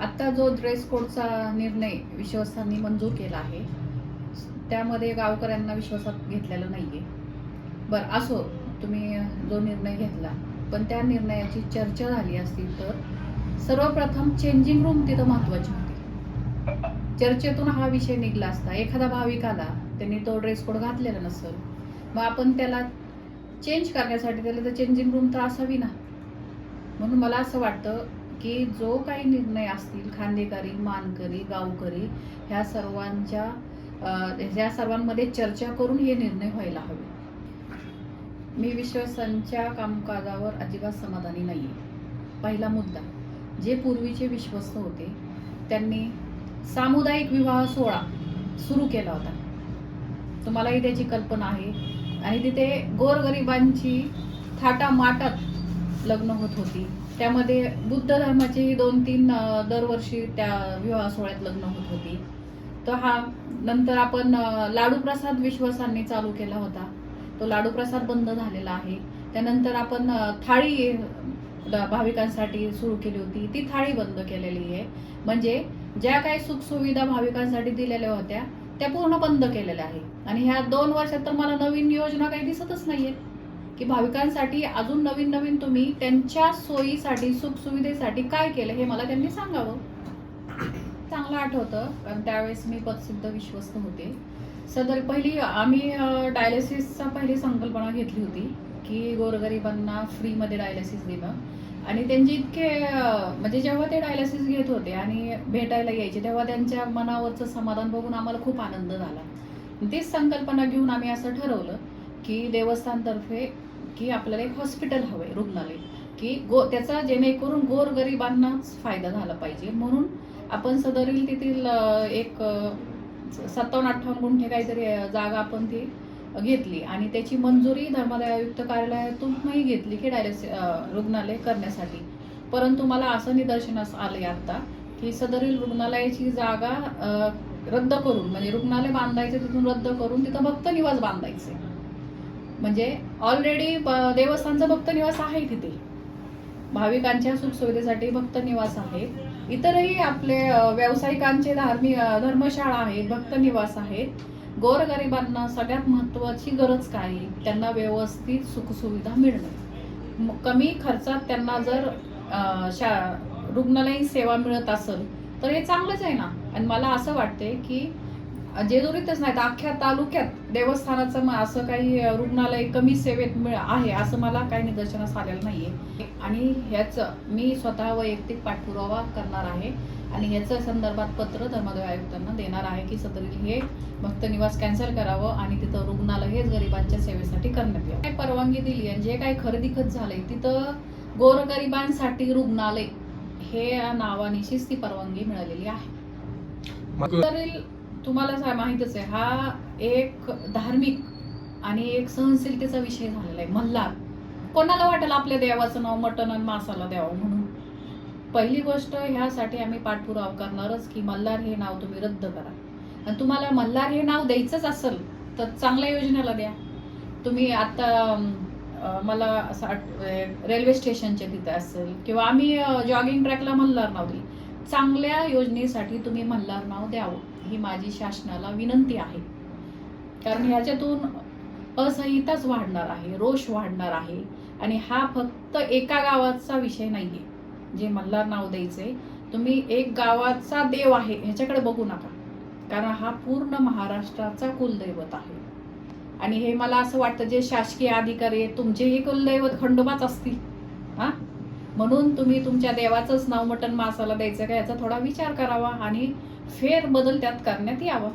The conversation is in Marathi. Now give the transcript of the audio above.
आत्ता जो ड्रेस कोडचा निर्णय विश्वासांनी मंजूर केला आहे त्यामध्ये गावकऱ्यांना विश्वासात घेतलेलं आहे बरं असो तुम्ही जो निर्णय घेतला पण त्या निर्णयाची चर्चा झाली असती तर सर्वप्रथम चेंजिंग रूम तिथं महत्वाची होती. चर्चेतून हा विषय निघला असता एखादा भाविक आला त्यांनी तो ड्रेस कोड घातलेला नसेल मग आपण त्याला चेंज करण्यासाठी त्याला तर चेंजिंग रूम तर असावी ना. म्हणून मला असं वाटतं की जो काही निर्णय असतील खांदेकरी मानकरी गावकरी ह्या सर्वांच्या ह्या सर्वांमध्ये चर्चा करून हे निर्णय व्हायला हवे. मी विश्वासांच्या कामकाजावर अजिबात समाधानी नाही आहे पहिला मुद्दा जे पूर्वीचे विश्वस्त होते त्यांनी सामुदायिक विवाह सोहळा सुरू केला होता. तुम्हालाही त्याची कल्पना आहे. आणि तिथे गोरगरिबांची थाटामाटात लग्न होत होती. त्यामध्ये बुद्ध धर्माची दोन तीन दरवर्षी त्या विवाह सोहळ्यात लग्न होत होती. तर हा नंतर आपण लाडू प्रसाद विश्वासांनी चालू केला होता. तो लाडू प्रसाद बंद झालेला आहे. त्यानंतर आपण थाळी भाविकांसाठी सुरू केली होती. ती थाळी बंद केलेली आहे. म्हणजे ज्या काही सुखसुविधा भाविकांसाठी दिलेल्या होत्या त्या पूर्ण बंद केलेल्या आहे आणि ह्या दोन वर्षात तर मला नवीन योजना काही दिसतच नाहीये. की भाविकांसाठी अजून नवीन नवीन तुम्ही त्यांच्या सोयीसाठी सुखसुविधेसाठी काय केलं हे मला त्यांनी सांगावं. चांगलं आठवतं. कारण त्यावेळेस मी पदसिद्ध विश्वस्त होते. सदर पहिली आम्ही डायलिसिसचा पहिली संकल्पना घेतली होती की गोरगरिबांना फ्रीमध्ये डायलिसिस देणं. आणि त्यांचे इतके म्हणजे जेव्हा ते डायलिसिस घेत होते आणि भेटायला यायचे तेव्हा त्यांच्या मनावरचं समाधान बघून आम्हाला खूप आनंद झाला. तीच संकल्पना घेऊन आम्ही असं ठरवलं की देवस्थानतर्फे की आपल्याला एक हॉस्पिटल हवं आहे रुग्णालय. की गो त्याचा जेणेकरून गोरगरिबांनाच फायदा झाला पाहिजे. म्हणून आपण सदरील तेथील एक सत्तावन्न अठ्ठावन्न गुंठे काहीतरी जागा आपण ती घेतली. आणि त्याची मंजुरी धर्मादाय आयुक्त कार्यालयातूनही घेतली की डायरेक्ट रुग्णालय करण्यासाठी. परंतु मला असं निदर्शनास आलंय आता की सदरील रुग्णालयाची जागा रद्द करून म्हणजे रुग्णालय बांधायचं तिथून रद्द करून तिथं भक्त निवास बांधायचे म्हणजे ऑलरेडी देवस्थानचं भक्त निवास आहे तिथे. भाविकांच्या सुखसुविधेसाठी भक्त निवास आहे. इतरही आपले व्यावसायिकांचे धार्मिक धर्मशाळा आहेत भक्त निवास आहेत. गोरगरिबांना सगळ्यात महत्वाची गरज काय? आहे? त्यांना व्यवस्थित सुखसुविधा मिळणं. कमी खर्चात त्यांना जर शा रुग्णालयीन सेवा मिळत असेल तर हे चांगलंच आहे ना? आणि मला असं वाटते की जेजुरीतच नाही तर अख्ख्या तालुक्यात देवस्थानाचं असं काही रुग्णालय कमी सेवेत मिळ आहे असं मला काही निदर्शनास आलेलं नाहीये. आणि ह्याचं मी स्वतः वैयक्तिक पाठपुरावा करणार आहे. आणि ह्याचं संदर्भात पत्र धर्मादाय आयुक्तांना देणार आहे की सदरील हे भक्त निवास कॅन्सल करावं आणि तिथं रुग्णालय हेच गरिबांच्या सेवेसाठी करण्यात यावं. काय परवानगी दिली आणि जे काही खरेदी खत झालंय तिथं गोरगरिबांसाठी रुग्णालय हे या नावानिशीच ती परवानगी मिळालेली आहे. तुम्हाला सा- माहीतच आहे हा एक धार्मिक आणि एक सहनशीलतेचा विषय झालेला आहे मल्हार. कोणाला वाटेल आपल्या देवाचं नाव मटण आणि मासाला द्यावं म्हणून? पहिली गोष्ट ह्यासाठी आम्ही पाठपुरावा करणारच की मल्हार हे नाव तुम्ही रद्द करा. आणि तुम्हाला मल्हार हे नाव द्यायचंच असेल तर चांगल्या योजनेला द्या. तुम्ही आत्ता मला असं रेल्वे स्टेशनच्या तिथे असेल किंवा आम्ही जॉगिंग ट्रॅकला मल्हार नाव दिली. चांगल्या योजनेसाठी तुम्ही मल्हार नाव द्यावं. ही माझी शासनाला विनंती आहे. कारण ह्याच्यातून असंहिताच वाढणार आहे रोष वाढणार आहे. आणि हा फक्त एका गावाचा विषय नाहीये. जे मल्हार नाव द्यायचे तुम्ही एक गावाचा देव आहे ह्याच्याकडे बघू नका. कारण हा पूर्ण महाराष्ट्राचा कुलदैवत आहे. आणि हे मला असं वाटतं जे शासकीय अधिकारी आहेत तुमचेही कुलदैवत खंडोबाच असतील. हां? म्हणून तुम्ही तुमच्या देवाचंच नाव मटण मासाला द्यायचं का याचा थोडा विचार करावा आणि फेरबदल त्यात करण्यात यावा.